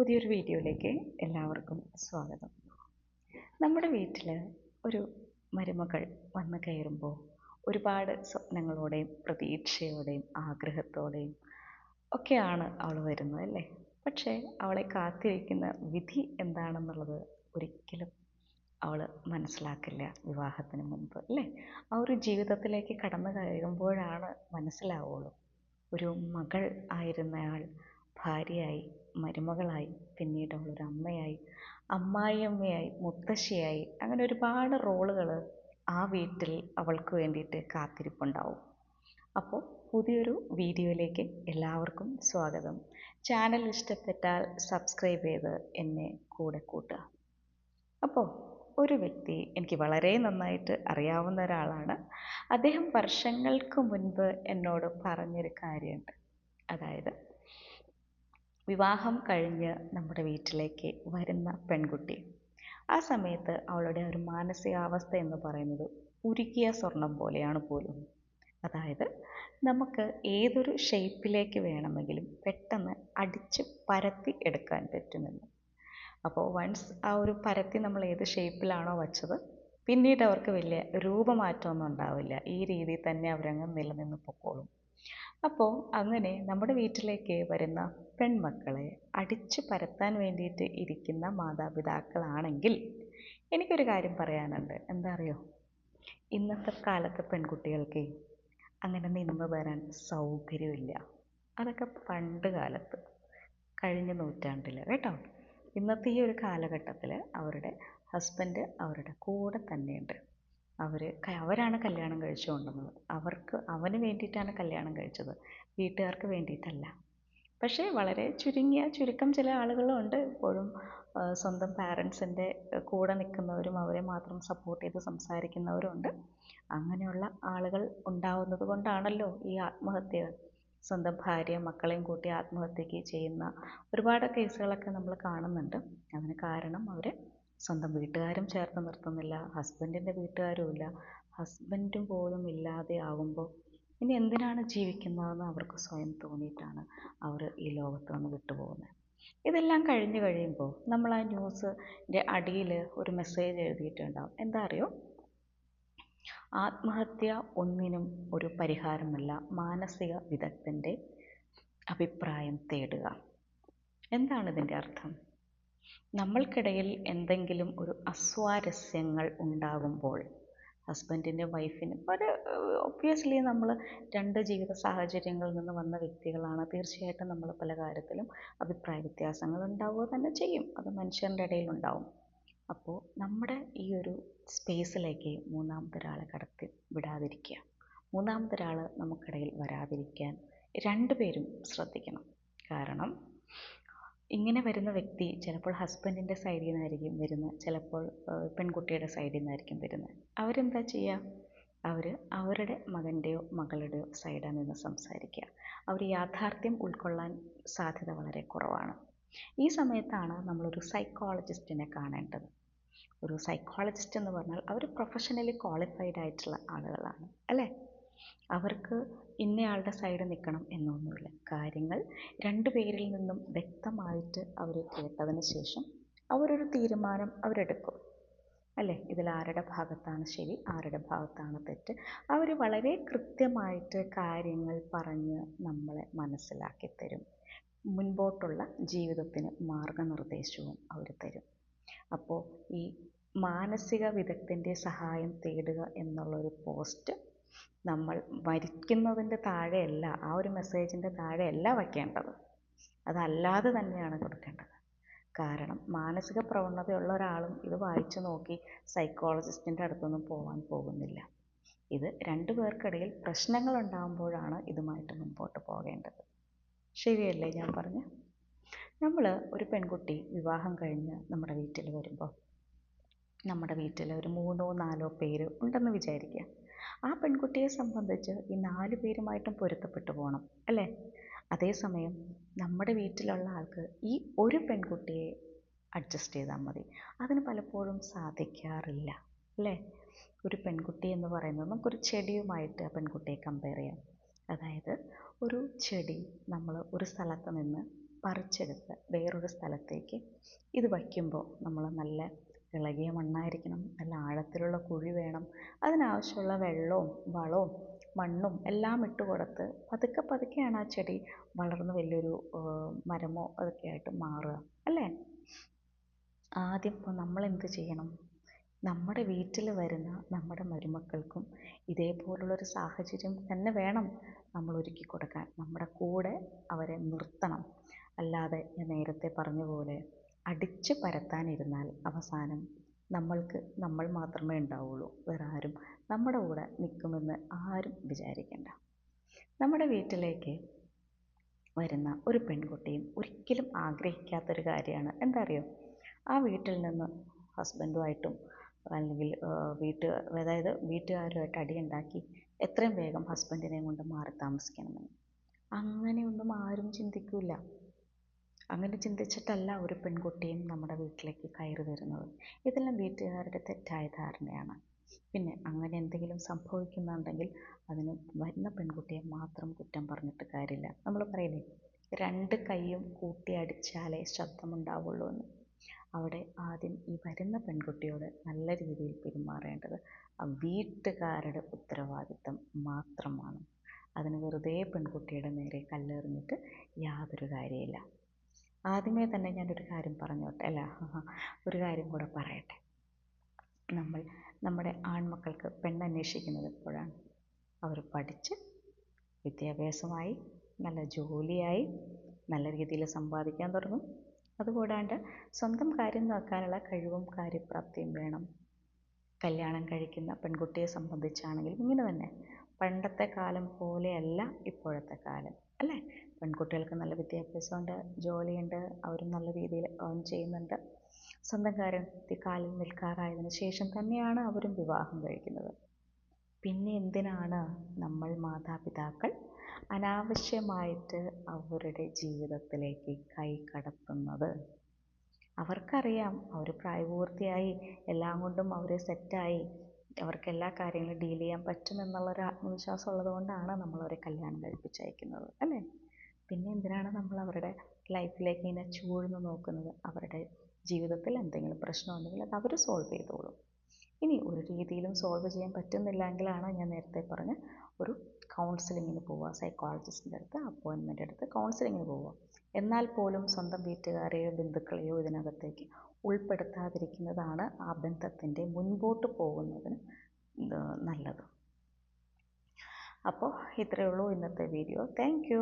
പുതിയൊരു വീഡിയോയിലേക്ക് എല്ലാവർക്കും സ്വാഗതം. നമ്മുടെ വീട്ടിൽ ഒരു മരുമകൾ വന്നു കയറുമ്പോൾ ഒരുപാട് സ്വപ്നങ്ങളോടെയും പ്രതീക്ഷയോടെയും ആഗ്രഹത്തോടെയും ഒക്കെയാണ് അവൾ വരുന്നത് അല്ലേ? പക്ഷേ അവളെ കാത്തിരിക്കുന്ന വിധി എന്താണെന്നുള്ളത് ഒരിക്കലും അവൾ മനസ്സിലാക്കില്ല വിവാഹത്തിന് മുൻപ് അല്ലേ? ആ ഒരു ജീവിതത്തിലേക്ക് കടന്നു കയറുമ്പോഴാണ് മനസ്സിലാവുള്ളൂ. ഒരു മകൾ ആയിരുന്നയാൾ ഭാര്യയായി മരുമകളായി പിന്നീട് അവളൊരു അമ്മയായി അമ്മായിയമ്മയായി മുത്തശ്ശിയായി അങ്ങനെ ഒരുപാട് റോളുകൾ ആ വീട്ടിൽ അവൾക്ക് വേണ്ടിയിട്ട് കാത്തിരിപ്പുണ്ടാവും. അപ്പോൾ പുതിയൊരു വീഡിയോയിലേക്ക് എല്ലാവർക്കും സ്വാഗതം. ചാനൽ ഇഷ്ടപ്പെട്ടാൽ സബ്സ്ക്രൈബ് ചെയ്ത് എന്നെ കൂടെ കൂട്ടുക. അപ്പോൾ ഒരു വ്യക്തി എനിക്ക് വളരെ നന്നായിട്ട് അറിയാവുന്ന ഒരാളാണ്. അദ്ദേഹം വർഷങ്ങൾക്ക് മുൻപ് എന്നോട് പറഞ്ഞൊരു കാര്യമുണ്ട്. അതായത് വിവാഹം കഴിഞ്ഞ് നമ്മുടെ വീട്ടിലേക്ക് വരുന്ന പെൺകുട്ടി. ആ സമയത്ത് അവളുടെ ഒരു മാനസികാവസ്ഥ എന്ന് പറയുന്നത് ഉരുക്കിയ സ്വർണം പോലെയാണ് പോലും. അതായത് നമുക്ക് ഏതൊരു ഷേപ്പിലേക്ക് വേണമെങ്കിലും പെട്ടെന്ന് അടിച്ച് പരത്തി എടുക്കാൻ പറ്റുമെന്ന് അപ്പോൾ വൺസ് ആ ഒരു പരത്തി നമ്മൾ ഏത് ഷേപ്പിലാണോ വച്ചത് പിന്നീട് അവർക്ക് വലിയ രൂപമാറ്റമൊന്നും ഉണ്ടാവില്ല. ഈ രീതിയിൽ തന്നെ അവരങ്ങ് നിലനിന്ന് പൊക്കോളും. അപ്പോൾ അങ്ങനെ നമ്മുടെ വീട്ടിലേക്ക് വരുന്ന പെൺമക്കളെ അടിച്ചു പരത്താൻ വേണ്ടിയിട്ട് ഇരിക്കുന്ന മാതാപിതാക്കളാണെങ്കിൽ എനിക്കൊരു കാര്യം പറയാനുണ്ട്. എന്താ അറിയോ? ഇന്നത്തെ കാലത്തെ പെൺകുട്ടികൾക്ക് അങ്ങനെ നിന്ന് വരാൻ സൗകര്യമില്ല. അതൊക്കെ പണ്ട് കാലത്ത് കഴിഞ്ഞ നൂറ്റാണ്ടിൽ കേട്ടോ. ഇന്നത്തെ ഈ ഒരു കാലഘട്ടത്തിൽ അവരുടെ ഹസ്ബൻഡ് അവരുടെ കൂടെ തന്നെയുണ്ട്. അവർ അവരാണ് കല്യാണം കഴിച്ചു കൊണ്ടുവന്നത്. അവർക്ക് അവന് വേണ്ടിയിട്ടാണ് കല്യാണം കഴിച്ചത്. വീട്ടുകാർക്ക് വേണ്ടിയിട്ടല്ല. പക്ഷേ വളരെ ചുരുങ്ങിയ ചുരുക്കം ചില ആളുകളുണ്ട്. ഇപ്പോഴും സ്വന്തം പാരൻസിന്റെ കൂടെ നിൽക്കുന്നവരും അവരെ മാത്രം സപ്പോർട്ട് ചെയ്ത് സംസാരിക്കുന്നവരുണ്ട്. അങ്ങനെയുള്ള ആളുകൾ ഉണ്ടാവുന്നത് കൊണ്ടാണല്ലോ ഈ ആത്മഹത്യകൾ സ്വന്തം ഭാര്യ മക്കളെയും കൂട്ടി ആത്മഹത്യയ്ക്ക് ചെയ്യുന്ന ഒരുപാട് കേസുകളൊക്കെ നമ്മൾ കാണുന്നുണ്ട്. അതിന് കാരണം അവർ സ്വന്തം വീട്ടുകാരും ചേർത്ത് നിർത്തുന്നില്ല ഹസ്ബൻഡിന്റെ വീട്ടുകാരും ഇല്ല ഹസ്ബൻഡും പോലും ഇല്ലാതെ ആകുമ്പോൾ ഇനി എന്തിനാണ് ജീവിക്കുന്നതെന്ന് അവർക്ക് സ്വയം തോന്നിയിട്ടാണ് അവർ ഈ ലോകത്ത് നിന്ന് വിട്ടുപോകുന്നത് ഇതെല്ലാം കഴിഞ്ഞ് കഴിയുമ്പോൾ നമ്മൾ ആ ന്യൂസിന്റെ അടിയിൽ ഒരു മെസ്സേജ് എഴുതിയിട്ടുണ്ടാവും. എന്താ അറിയോ? ആത്മഹത്യ ഒന്നിനും ഒരു പരിഹാരമല്ല. മാനസിക വിദഗ്ധന്റെ അഭിപ്രായം തേടുക. എന്താണ് ഇതിന്റെ അർത്ഥം? നമ്മൾക്കിടയിൽ എന്തെങ്കിലും ഒരു അസ്വാരസ്യങ്ങൾ ഉണ്ടാകുമ്പോൾ ഹസ്ബൻഡിന്റെ വൈഫിന് ഒരു ഒബ്വിയസ്ലി നമ്മൾ രണ്ട് ജീവിത സാഹചര്യങ്ങളിൽ നിന്ന് വന്ന വ്യക്തികളാണ്. തീർച്ചയായിട്ടും നമ്മൾ പല കാര്യത്തിലും അഭിപ്രായ വ്യത്യാസങ്ങൾ ഉണ്ടാവുക തന്നെ ചെയ്യും. അത് മനുഷ്യരുടെ ഇടയിൽ ഉണ്ടാവും. അപ്പോൾ നമ്മുടെ ഈ ഒരു സ്പേസിലേക്ക് മൂന്നാമതൊരാളെ കടത്തി വിടാതിരിക്കുക. മൂന്നാമതൊരാൾ നമുക്കിടയിൽ വരാതിരിക്കാൻ രണ്ടുപേരും ശ്രദ്ധിക്കണം. കാരണം ഇങ്ങനെ വരുന്ന വ്യക്തി ചിലപ്പോൾ ഹസ്ബൻഡിന്റെ സൈഡിൽ നിന്നായിരിക്കും വരുന്നത്. ചിലപ്പോൾ പെൺകുട്ടിയുടെ സൈഡിൽ നിന്നായിരിക്കും വരുന്നത്. അവരെന്താ ചെയ്യുക അവർ അവരുടെ മകന്റെയോ മകളുടെയോ സൈഡാണ് നിന്ന് സംസാരിക്കുക. അവർ യാഥാർത്ഥ്യം ഉൾക്കൊള്ളാൻ സാധ്യത വളരെ കുറവാണ്. ഈ സമയത്താണ് നമ്മളൊരു സൈക്കോളജിസ്റ്റിനെ കാണേണ്ടത്. ഒരു സൈക്കോളജിസ്റ്റ് എന്ന് പറഞ്ഞാൽ അവർ പ്രൊഫഷണലി ക്വാളിഫൈഡ് ആയിട്ടുള്ള ആളുകളാണ്. അല്ലേ? അവർക്ക് ഇന്നയാളുടെ സൈഡ് നിൽക്കണം എന്നൊന്നുമില്ല. കാര്യങ്ങൾ രണ്ടു പേരിൽ നിന്നും വ്യക്തമായിട്ട് അവർ കേട്ടതിന് ശേഷം അവരൊരു തീരുമാനം അവരെടുക്കും. അല്ലേ? ഇതിൽ ആരുടെ ഭാഗത്താണ് ശരി ആരുടെ ഭാഗത്താണ് തെറ്റ്? അവർ വളരെ കൃത്യമായിട്ട് കാര്യങ്ങൾ പറഞ്ഞ് നമ്മളെ മനസ്സിലാക്കി തരും. മുൻപോട്ടുള്ള ജീവിതത്തിന് മാർഗനിർദ്ദേശവും അവർ തരും. അപ്പോൾ ഈ മാനസിക വിദഗ്ധന്റെ സഹായം തേടുക എന്നുള്ളൊരു പോസ്റ്റ് നമ്മൾ മരിക്കുന്നതിന്റെ താഴെയല്ല ആ ഒരു മെസ്സേജിന്റെ താഴെയല്ല വയ്ക്കേണ്ടത്. അതല്ലാതെ തന്നെയാണ് കൊടുക്കേണ്ടത്. കാരണം മാനസിക പ്രവണതയുള്ള ഒരാളും ഇത് വായിച്ചു നോക്കി സൈക്കോളജിസ്റ്റിന്റെ അടുത്തൊന്നും പോകാൻ പോകുന്നില്ല. ഇത് രണ്ടു പേർക്കിടയിൽ പ്രശ്നങ്ങൾ ഉണ്ടാകുമ്പോഴാണ് ഇതുമായിട്ട് മുമ്പോട്ട് പോകേണ്ടത്. ശരിയല്ലേ ഞാൻ പറഞ്ഞു? നമ്മൾ ഒരു പെൺകുട്ടി വിവാഹം കഴിഞ്ഞ് നമ്മുടെ വീട്ടിൽ വരുമ്പോൾ നമ്മുടെ വീട്ടിൽ ഒരു മൂന്നോ നാലോ പേര് ഉണ്ടെന്ന് വിചാരിക്കുക ആ പെൺകുട്ടിയെ സംബന്ധിച്ച് ഈ നാല് പേരുമായിട്ടും പൊരുത്തപ്പെട്ടു പോകണം അല്ലേ? അതേസമയം നമ്മുടെ വീട്ടിലുള്ള ആൾക്ക് ഈ ഒരു പെൺകുട്ടിയെ അഡ്ജസ്റ്റ് ചെയ്താൽ മതി. അതിന് പലപ്പോഴും സാധിക്കാറില്ല അല്ലേ? ഒരു പെൺകുട്ടി എന്ന് പറയുന്നത് നമുക്കൊരു ചെടിയുമായിട്ട് ആ പെൺകുട്ടിയെ കമ്പയർ ചെയ്യാം. അതായത് ഒരു ചെടി നമ്മൾ ഒരു സ്ഥലത്ത് നിന്ന് പറിച്ചെടുത്ത് വേറൊരു സ്ഥലത്തേക്ക് ഇത് വയ്ക്കുമ്പോൾ നമ്മൾ നല്ല ഇളകിയ മണ്ണായിരിക്കണം. നല്ല ആഴത്തിലുള്ള കുഴി വേണം. അതിനാവശ്യമുള്ള വെള്ളവും വളവും മണ്ണും എല്ലാം ഇട്ട് കൊടുത്ത് പതുക്കെ പതുക്കെയാണ് ആ ചെടി വളർന്ന് വലിയൊരു മരമോ അതൊക്കെ ആയിട്ട് മാറുക. അല്ലേ? ആദ്യം ഇപ്പോൾ നമ്മൾ എന്ത് ചെയ്യണം? നമ്മുടെ വീട്ടിൽ വരുന്ന നമ്മുടെ മരുമക്കൾക്കും ഇതേപോലുള്ളൊരു സാഹചര്യം തന്നെ വേണം നമ്മൾ ഒരുക്കി കൊടുക്കാൻ. നമ്മുടെ കൂടെ അവരെ നിർത്തണം. അല്ലാതെ ഞാൻ നേരത്തെ പറഞ്ഞ പോലെ അടിച്ച് പരത്താനിരുന്നാൽ അവസാനം നമ്മൾക്ക് നമ്മൾ മാത്രമേ ഉണ്ടാവുള്ളൂ. വേറെ ആരും നമ്മുടെ കൂടെ നിൽക്കുമെന്ന് ആരും വിചാരിക്കണ്ട. നമ്മുടെ വീട്ടിലേക്ക് വരുന്ന ഒരു പെൺകുട്ടിയും ഒരിക്കലും ആഗ്രഹിക്കാത്തൊരു കാര്യമാണ്. എന്താ അറിയോ ആ വീട്ടിൽ നിന്ന് ഹസ്ബൻഡുമായിട്ടും അല്ലെങ്കിൽ വീട്ട് അതായത് വീട്ടുകാരുമായിട്ട് അടിയുണ്ടാക്കി എത്രയും വേഗം ഹസ്ബൻഡിനെയും കൊണ്ട് മാറി താമസിക്കണമെന്ന്. അങ്ങനെയൊന്നും ആരും ചിന്തിക്കില്ല അങ്ങനെ ചിന്തിച്ചിട്ടല്ല ഒരു പെൺകുട്ടിയും നമ്മുടെ വീട്ടിലേക്ക് കയറി വരുന്നത്. ഇതെല്ലാം വീട്ടുകാരുടെ തെറ്റായ ധാരണയാണ്. പിന്നെ അങ്ങനെ എന്തെങ്കിലും സംഭവിക്കുന്നുണ്ടെങ്കിൽ അതിന് വരുന്ന പെൺകുട്ടിയെ മാത്രം കുറ്റം പറഞ്ഞിട്ട് കാര്യമില്ല. നമ്മൾ പറയില്ലേ രണ്ട് കൈയും കൂട്ടി അടിച്ചാലേ ശബ്ദമുണ്ടാവുള്ളൂ എന്ന്. അവിടെ ആദ്യം ഈ വരുന്ന പെൺകുട്ടിയോട് നല്ല രീതിയിൽ പെരുമാറേണ്ടത് ആ വീട്ടുകാരുടെ ഉത്തരവാദിത്തം മാത്രമാണ്. അതിന് വെറുതെ പെൺകുട്ടിയുടെ നേരെ കല്ലെറിഞ്ഞിട്ട് യാതൊരു കാര്യമില്ല ആദ്യമേ തന്നെ ഞാനൊരു കാര്യം പറഞ്ഞോട്ടെ അല്ല? ഒരു കാര്യം കൂടെ പറയട്ടെ. നമ്മൾ നമ്മുടെ ആൺമക്കൾക്ക് പെണ്ണന്വേഷിക്കുന്നത് എപ്പോഴാണ്? അവർ പഠിച്ച് വിദ്യാഭ്യാസമായി നല്ല ജോലിയായി നല്ല രീതിയിൽ സമ്പാദിക്കാൻ തുടങ്ങും. അതുകൂടാണ്ട് സ്വന്തം കാര്യം നോക്കാനുള്ള കഴിവും കാര്യപ്രാപ്തിയും വേണം. കല്യാണം കഴിക്കുന്ന പെൺകുട്ടിയെ സംബന്ധിച്ചാണെങ്കിലും ഇങ്ങനെ തന്നെ. പണ്ടത്തെ കാലം പോലെയല്ല ഇപ്പോഴത്തെ കാലം അല്ലേ? പെൺകുട്ടികൾക്ക് നല്ല വിദ്യാഭ്യാസമുണ്ട് ജോലിയുണ്ട് അവരും നല്ല രീതിയിൽ ഏൺ ചെയ്യുന്നുണ്ട്. സ്വന്തം കാര്യത്തിൽ കാലിൽ നിൽക്കാറായതിന് ശേഷം തന്നെയാണ് അവരും വിവാഹം കഴിക്കുന്നത്. പിന്നെ എന്തിനാണ് നമ്മൾ മാതാപിതാക്കൾ അനാവശ്യമായിട്ട് അവരുടെ ജീവിതത്തിലേക്ക് കൈ കടത്തുന്നത്? അവർക്കറിയാം അവർ പ്രായപൂർത്തിയായി എല്ലാം കൊണ്ടും അവർ സെറ്റായി അവർക്ക് എല്ലാ കാര്യങ്ങളും ഡീൽ ചെയ്യാൻ പറ്റുമെന്നുള്ളൊരു ആത്മവിശ്വാസം ഉള്ളത് കൊണ്ടാണ് നമ്മൾ അവരെ കല്യാണം കഴിപ്പിച്ചയക്കുന്നത് അല്ലേ? പിന്നെ എന്തിനാണ് നമ്മൾ അവരുടെ ലൈഫിലേക്ക് ഇങ്ങനെ ചൂഴ്ന്ന് നോക്കുന്നത്? അവരുടെ ജീവിതത്തിൽ എന്തെങ്കിലും പ്രശ്നം ഉണ്ടെങ്കിൽ അത് അവർ സോൾവ് ചെയ്തോളും. ഇനി ഒരു രീതിയിലും സോൾവ് ചെയ്യാൻ പറ്റുന്നില്ല എങ്കിലാണ് ഞാൻ നേരത്തെ പറഞ്ഞ ഒരു കൗൺസിലിങ്ങിന് പോവുക സൈക്കോളജിസ്റ്റിന്റെ അടുത്ത് അപ്പോയിൻമെന്റ് എടുത്ത് കൗൺസിലിങ്ങിന് പോവുക. എന്നാൽ പോലും സ്വന്തം വീട്ടുകാരെയോ ബന്ധുക്കളെയോ ഇതിനകത്തേക്ക് ഉൾപ്പെടുത്താതിരിക്കുന്നതാണ് ആ ബന്ധത്തിന്റെ മുൻപോട്ട് പോകുന്നതിന് നല്ലത്. അപ്പോൾ ഇത്രയേ ഉള്ളൂ ഇന്നത്തെ വീഡിയോ താങ്ക്